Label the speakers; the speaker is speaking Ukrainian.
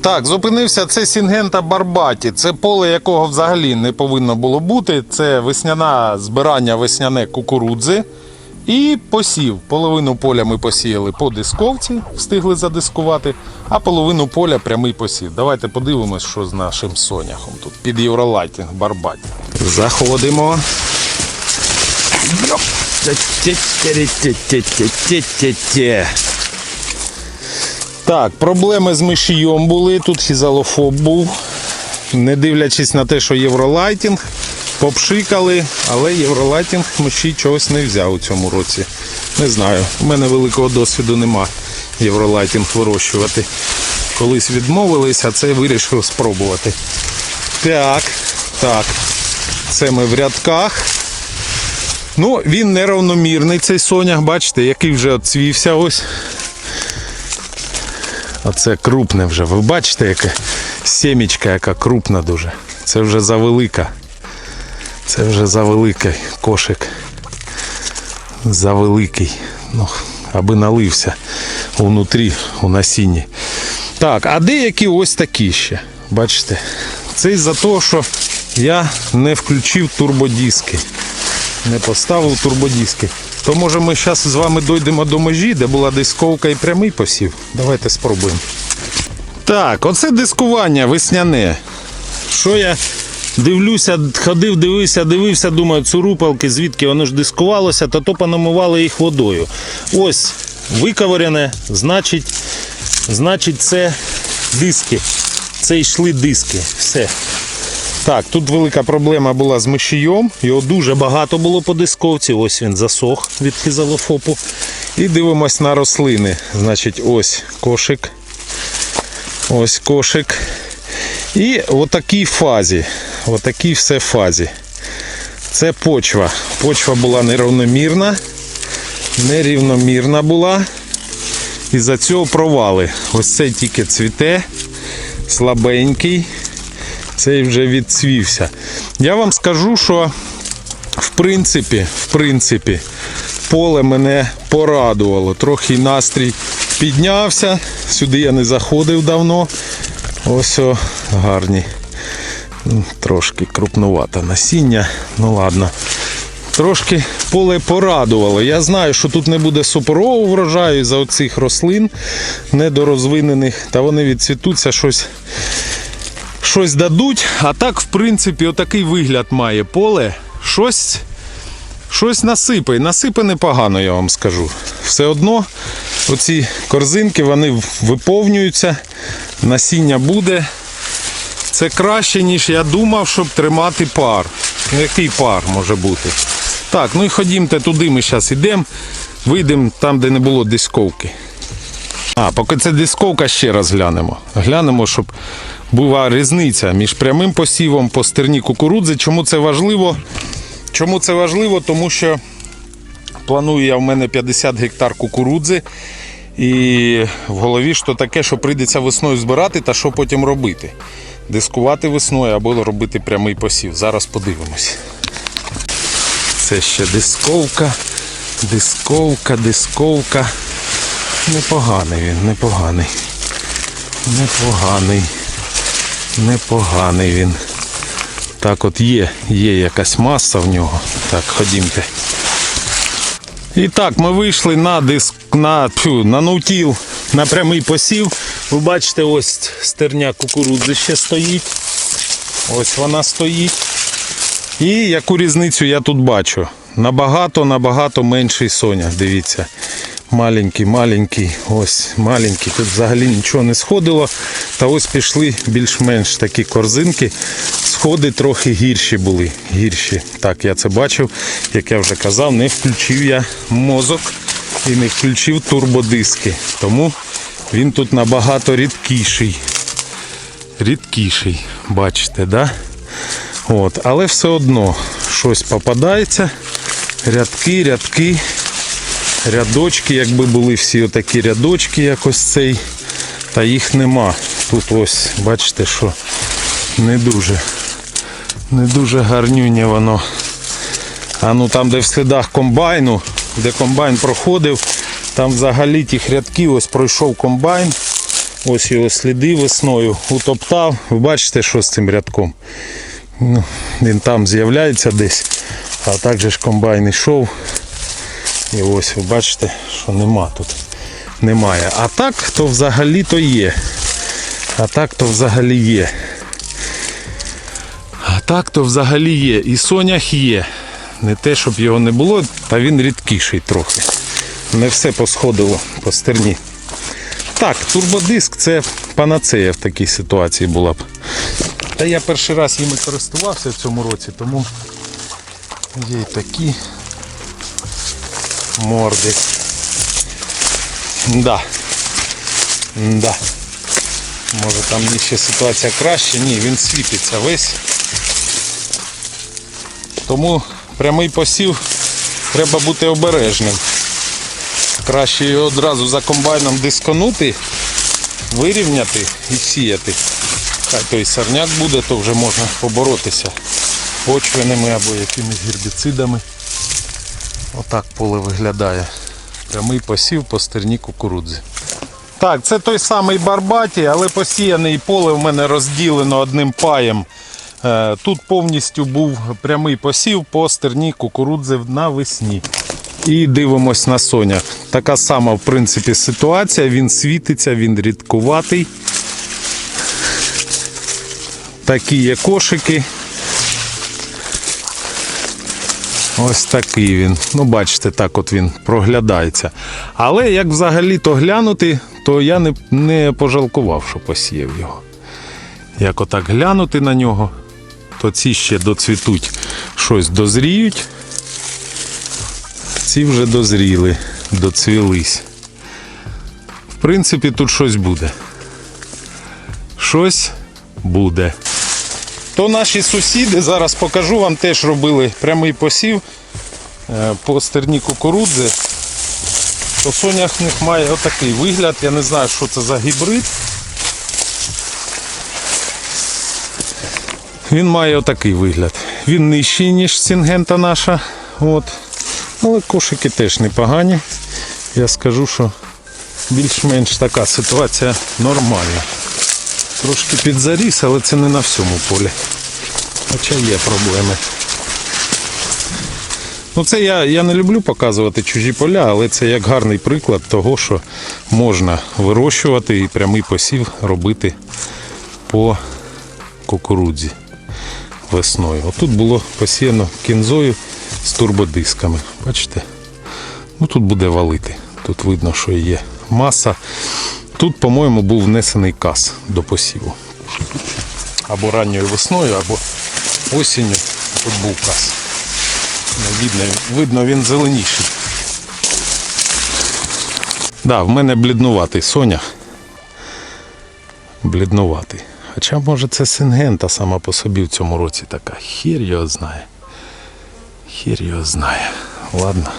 Speaker 1: Так, зупинився це Сінгента Барбаті. Це поле, якого взагалі не повинно було бути. Це весняна збирання весняне кукурудзи. І посів. Половину поля ми посіяли по дисковці, встигли задискувати, а половину поля прямий посів. Давайте подивимось, що з нашим соняхом тут під Євролайтінг Барбаті. Заходимо. Йоп. Так, проблеми з мишійом були, тут хізалофоб був. Не дивлячись на те, що євролайтінг, попшикали, але євролайтінг мишій чогось не взяв у цьому році. Не знаю, у мене великого досвіду нема євролайтінг вирощувати. Колись відмовились, а це вирішив спробувати. Так, так. Це ми в рядках. Ну, він неравномірний, цей сонях, бачите, який вже оцвівся ось. Оце крупне вже. Ви бачите, яке сімічка, яка крупна дуже. Це вже завелика. Це вже завеликий кошик. Завеликий. Ну, аби налився внутрі, у насінні. Так, а деякі ось такі ще. Бачите? Це із-за того, що я не включив турбодиски. Не поставив турбодиски. То може ми зараз з вами дійдемо до межі, де була дисковка і прямий посів. Давайте спробуємо. Так, оце дискування весняне. Що я дивлюся, ходив, дивився, дивився, думаю, цурупалки, звідки воно ж дискувалося, та то понамивали їх водою. Ось виковорене, значить, значить, це диски. Це йшли диски. Все. Так, тут велика проблема була з мишієм. Його дуже багато було по дисковці. Ось він засох від хізалофопу. І дивимось на рослини. Значить, ось кошик. Ось кошик. І в такій фазі. В такій все фазі. Це почва. Почва була нерівномірна. Нерівномірна була. І за цього провали. Ось цей тільки цвіте, слабенький цей вже відцвівся. Я вам скажу, що в принципі, в принципі, поле мене порадувало. Трохи настрій піднявся. Сюди я не заходив давно. Ось о, гарні. Ну, Трошки крупнувато насіння. Ну ладно. Трошки поле порадувало. Я знаю, що тут не буде суперового врожаю за оцих рослин недорозвинених, та вони відцвітуться щось щось дадуть. А так, в принципі, отакий вигляд має поле. Щось щось насипає. Насипе непогано, я вам скажу. Все одно оці корзинки вони виповнюються, насіння буде. Це краще, ніж я думав, щоб тримати пар. Ну, Який пар може бути? Так, ну і ходімте туди, ми зараз йдемо. Вийдемо там, де не було дисковки. А, поки це дисковка, ще раз глянемо. Глянемо, щоб була різниця між прямим посівом по стерні кукурудзи. Чому це важливо? Чому це важливо? Тому що планую я в мене 50 гектар кукурудзи. І в голові що таке, що прийдеться весною збирати та що потім робити. Дискувати весною або робити прямий посів. Зараз подивимось. Це ще дисковка, дисковка, дисковка. Непоганий він, непоганий. Непоганий. Непоганий він. Так от є, є якась маса в нього. Так, ходімте. І так, ми вийшли на диск, на, тьфу, на наутіл, на прямий посів. Ви бачите, ось стерня кукурудзи ще стоїть. Ось вона стоїть. І яку різницю я тут бачу? Набагато, набагато менший соня. Дивіться. Маленький, маленький, ось маленький. Тут взагалі нічого не сходило. Та ось пішли більш-менш такі корзинки. Сходи трохи гірші були. Гірші. Так, я це бачив, як я вже казав, не включив я мозок і не включив турбодиски. Тому він тут набагато рідкіший. Рідкіший, бачите, да? От, але все одно щось попадається. Рядки, рядки рядочки, якби були всі отакі рядочки, якось цей, та їх нема. Тут ось, бачите, що не дуже, не дуже гарнюнє воно. А ну там, де в слідах комбайну, де комбайн проходив, там взагалі тих рядків ось пройшов комбайн. Ось його сліди весною утоптав. Ви бачите, що з цим рядком? Ну, він там з'являється десь, а так же ж комбайн йшов. І ось ви бачите, що нема тут. Немає. А так то взагалі то є. А так то взагалі є. А так то взагалі є. І сонях є. Не те, щоб його не було, та він рідкіший трохи. Не все посходило по стерні. Так, турбодиск це панацея в такій ситуації була б. Та я перший раз їми користувався в цьому році, тому є й такі морди. Да. Да. Може там ще ситуація краще. Ні, він світиться весь. Тому прямий посів треба бути обережним. Краще його одразу за комбайном дисконути, вирівняти і сіяти. Хай той сорняк буде, то вже можна поборотися почвеними або якимись гербіцидами. Отак поле виглядає. Прямий посів по стерні кукурудзи. Так, це той самий Барбаті, але посіяний поле в мене розділено одним паєм. Е, Тут повністю був прямий посів по стерні кукурудзи навесні. І дивимось на соняк. Така сама, в принципі, ситуація. Він світиться, він рідкуватий. Такі є кошики. Ось такий він. Ну, бачите, так от він проглядається. Але як взагалі-то глянути, то я не, не пожалкував, що посіяв його. Як отак глянути на нього, то ці ще доцвітуть, щось дозріють. Ці вже дозріли, доцвілись. В принципі, тут щось буде. Щось буде. То наші сусіди, зараз покажу вам, теж робили прямий посів е, по стерні кукурудзи. То сонях в них має отакий вигляд. Я не знаю, що це за гібрид. Він має отакий вигляд. Він нижчий, ніж сінгента наша. От. Але кошики теж непогані. Я скажу, що більш-менш така ситуація нормальна. Трошки підзаріс, але це не на всьому полі. Хоча є проблеми. Ну це я, я не люблю показувати чужі поля, але це як гарний приклад того, що можна вирощувати і прямий посів робити по кукурудзі весною. Отут було посіяно кінзою з турбодисками. Бачите? Ну тут буде валити. Тут видно, що є маса. Тут, по-моєму, був внесений кас до посіву. Або ранньою весною, або осінню. Тут був кас. Не Видно, видно він зеленіший. Да, в мене бліднуватий сонях. Бліднуватий. Хоча, може, це сингента сама по собі в цьому році така. Хір його знає. Хір його знає. Ладно.